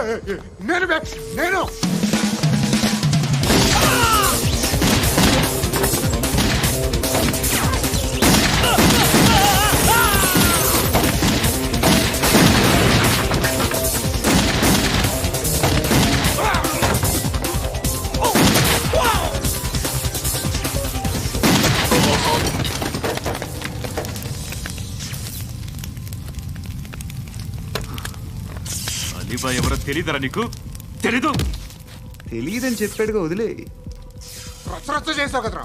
ఓ, ఏ, ఏ, ఏ, నేను బే, నేను అలీబాయ్ ఎవరో తెలీదరా నీకు? తెలీదు. తెలియదని చెప్పాడుగా వదిలే. రచ్చ రచ్చ చేసావు కదరా.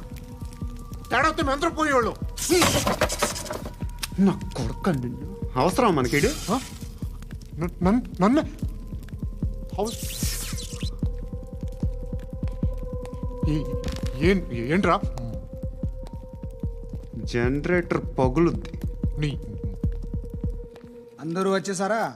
తేడా మెంతరం పోయేవాళ్ళు నా కొడుకు అవసరం మనకిడు నన్ను ఏంట్రా? జనరేటర్ పగులుద్ది. నీ అందరూ వచ్చేసారా?